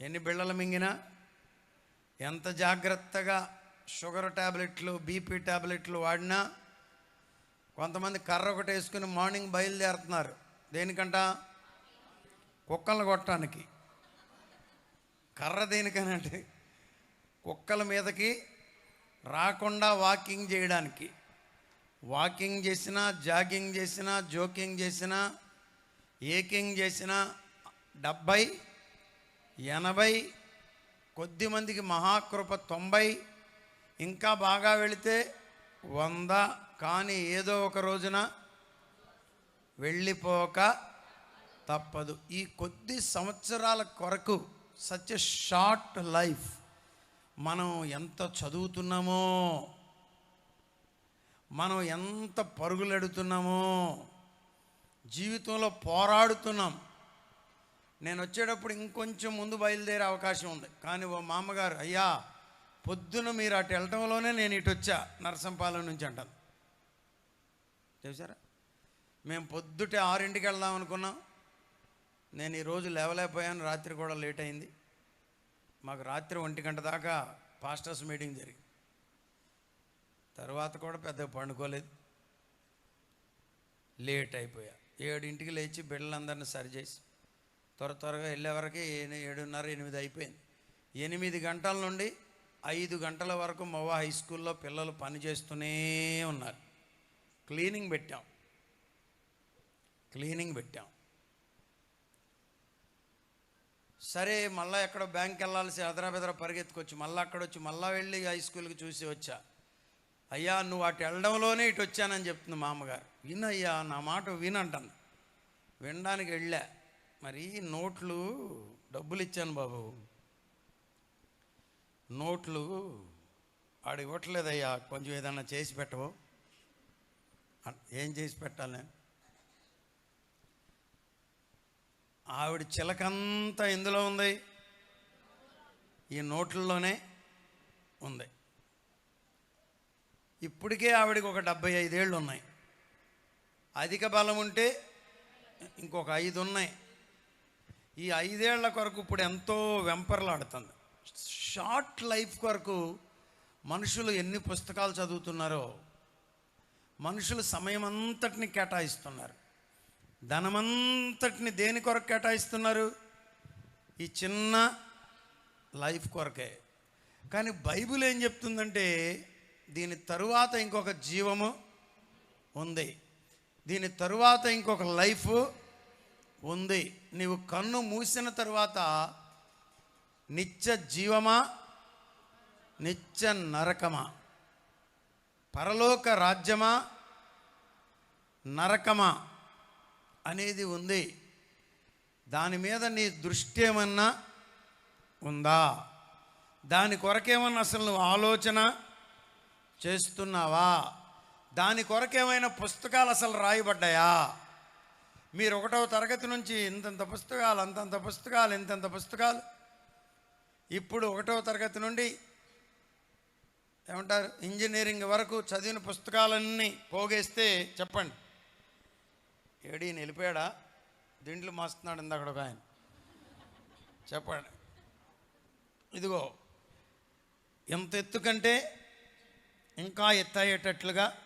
ఎన్ని బిళ్ళలు మింగినా ఎంత జాగ్రత్తగా షుగర్ ట్యాబ్లెట్లు బీపీ ట్యాబ్లెట్లు వాడినా కొంతమంది కర్ర ఒకటి వేసుకుని మార్నింగ్ బయలుదేరుతున్నారు. దేనికంట? కుక్కలు కొట్టడానికి. కర్ర దేనికనంటే కుక్కల మీదకి రాకుండా వాకింగ్ చేయడానికి. వాకింగ్ చేసినా జాగింగ్ చేసినా జోకింగ్ చేసినా ఏకింగ్ చేసినా డెబ్బై ఎనభై కొద్ది మందికి మహాకృప తొంభై ఇంకా బాగా వెళితే వంద. కానీ ఏదో ఒక రోజున వెళ్ళిపోక తప్పదు. ఈ కొద్ది సంవత్సరాల కొరకు సచ్ షార్ట్ లైఫ్ మనం ఎంత చదువుతున్నామో మనం ఎంత పరుగులెడుతున్నామో జీవితంలో పోరాడుతున్నాం. నేను వచ్చేటప్పుడు ఇంకొంచెం ముందు బయలుదేరే అవకాశం ఉంది. కానీ ఓ మామగారు అయ్యా పొద్దున మీరు అటు వెళ్ళటంలోనే నేను ఇటు వచ్చా నరసంపాలెం నుంచి అంటాను చూసారా మేము పొద్దుటే ఆరింటికి వెళ్దాం అనుకున్నాం. నేను ఈరోజు లేవలేకపోయాను రాత్రి కూడా లేట్ అయింది. మాకు రాత్రి ఒంటి గంట దాకా పాస్టర్స్ మీటింగ్ జరిగింది. తర్వాత కూడా పెద్దగా పండుకోలేదు. లేట్ అయిపోయా. ఏడింటికి లేచి బిడ్డలందరినీ సరిచేసి త్వర త్వరగా వెళ్ళే వరకు ఏడున్నర ఎనిమిది అయిపోయింది. ఎనిమిది గంటల నుండి ఐదు గంటల వరకు మవ్వ హై స్కూల్లో పిల్లలు పని చేస్తూనే ఉన్నారు. క్లీనింగ్ పెట్టాం. క్లీనింగ్ పెట్టాం. సరే మళ్ళీ ఎక్కడో బ్యాంక్ వెళ్ళాల్సి అదరాబెదర పరిగెత్తుకొచ్చి మళ్ళీ అక్కడ వచ్చి మళ్ళీ వెళ్ళి హై స్కూల్కి చూసి వచ్చా. అయ్యా నువ్వు అటు వెళ్ళడంలోనే ఇటు వచ్చానని చెప్తుంది మా అమ్మగారు వినయ్యా నా మాట వినంటాను వినడానికి వెళ్ళా. మరి నోట్లు డబ్బులు ఇచ్చాను బాబు. నోట్లు ఆడు ఇవ్వట్లేదయ్యా కొంచెం ఏదన్నా చేసి పెట్టవు. ఏం చేసి పెట్టాలి నేను? ఆవిడ చిలకంతా ఎందులో ఉంది. ఈ నోట్లలోనే ఉంది. ఇప్పటికే ఆవిడకి ఒక డెబ్బై ఐదేళ్ళు ఉన్నాయి. అధిక బలం ఉంటే ఇంకొక ఐదు ఉన్నాయి. ఈ ఐదేళ్ళ కొరకు ఇప్పుడు ఎంతో వెంపర్లాడుతుంది. షార్ట్ లైఫ్ కొరకు మనుషులు ఎన్ని పుస్తకాలు చదువుతున్నారో మనుషులు సమయం అంతటిని కేటాయిస్తున్నారు. ధనమంతటిని దేని కొరకు కేటాయిస్తున్నారు? ఈ చిన్న లైఫ్ కొరకే. కానీ బైబిల్ ఏం చెప్తుందంటే దీని తరువాత ఇంకొక జీవము ఉంది. దీని తరువాత ఇంకొక లైఫ్ ఉంది. నీవు కన్ను మూసిన తర్వాత నిత్య జీవమా? నిత్య నరకమా? పరలోక రాజ్యమా? నరకమా? అనేది ఉంది. దాని మీద నీ దృష్టి ఏమన్నా ఉందా? దాని కొరకేమన్నా అసలు నువ్వు ఆలోచన చేస్తున్నావా? దాని కొరకేమైనా పుస్తకాలు అసలు రాయబడ్డాయా? మీరు ఒకటవ తరగతి నుంచి ఇంతంత పుస్తకాలు అంతంత పుస్తకాలు ఇంతంత పుస్తకాలు. ఇప్పుడు ఒకటవ తరగతి నుండి ఏమంటారు ఇంజనీరింగ్ వరకు చదివిన పుస్తకాలన్నీ పోగేస్తే చెప్పండి. ఏడీ నిలిపాడా? దీంట్లో మాస్తున్నాడు ఇందాక ఒక ఆయన. చెప్పండి. ఇదిగో ఎంత ఎత్తు కంటే ఇంకా ఎత్తయ్యేటట్లుగా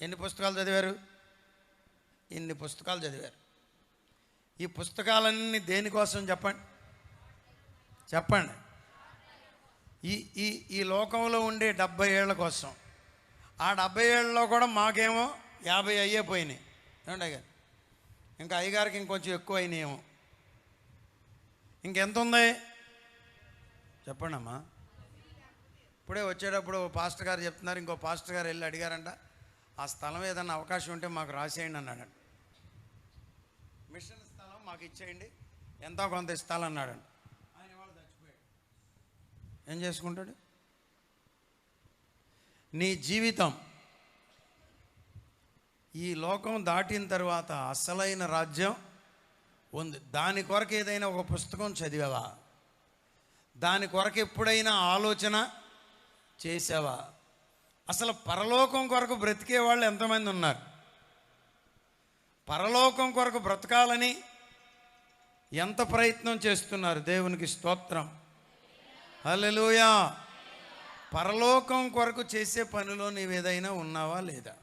ఎన్ని పుస్తకాలు చదివారు? ఇన్ని పుస్తకాలు చదివారు. ఈ పుస్తకాలన్నీ దేనికోసం చెప్పండి? చెప్పండి. ఈ ఈ ఈ లోకంలో ఉండే డెబ్బై ఏళ్ళ కోసం. ఆ డెబ్బై ఏళ్ళలో కూడా మాకేమో యాభై అయ్యే పోయినాయి. ఏమండి అయ్యారు ఇంకా అయ్యగారికి ఇంకొంచెం ఎక్కువ అయినాయేమో. ఇంకెంత ఉంది? చెప్పండి అమ్మా ఇప్పుడే వచ్చేటప్పుడు పాస్టర్ గారు చెప్తున్నారు. ఇంకో పాస్టర్ గారు వెళ్ళి అడిగారంట ఆ స్థలం ఏదైనా అవకాశం ఉంటే మాకు రాసేయండి అన్నాడు మిషన్ స్థలం మాకు ఇచ్చేయండి. ఎంతో కొంత ఇస్తాను అన్నాడంట ఆయన వాళ్ళు చచ్చిపోయాడు. ఏం చేసుకుంటాడు? నీ జీవితం ఈ లోకం దాటిన తర్వాత అసలైన రాజ్యం ఉంది. దాని కొరకు ఏదైనా ఒక పుస్తకం చదివావా? దాని కొరకు ఎప్పుడైనా ఆలోచన చేసావా? అసలు పరలోకం కొరకు బ్రతికే వాళ్ళు ఎంతమంది ఉన్నారు? పరలోకం కొరకు బ్రతకాలని ఎంత ప్రయత్నం చేస్తున్నారు దేవునికి స్తోత్రం. హల్లెలూయా. పరలోకం కొరకు చేసే పనిలో నీవేదైనా ఉన్నావా లేదా?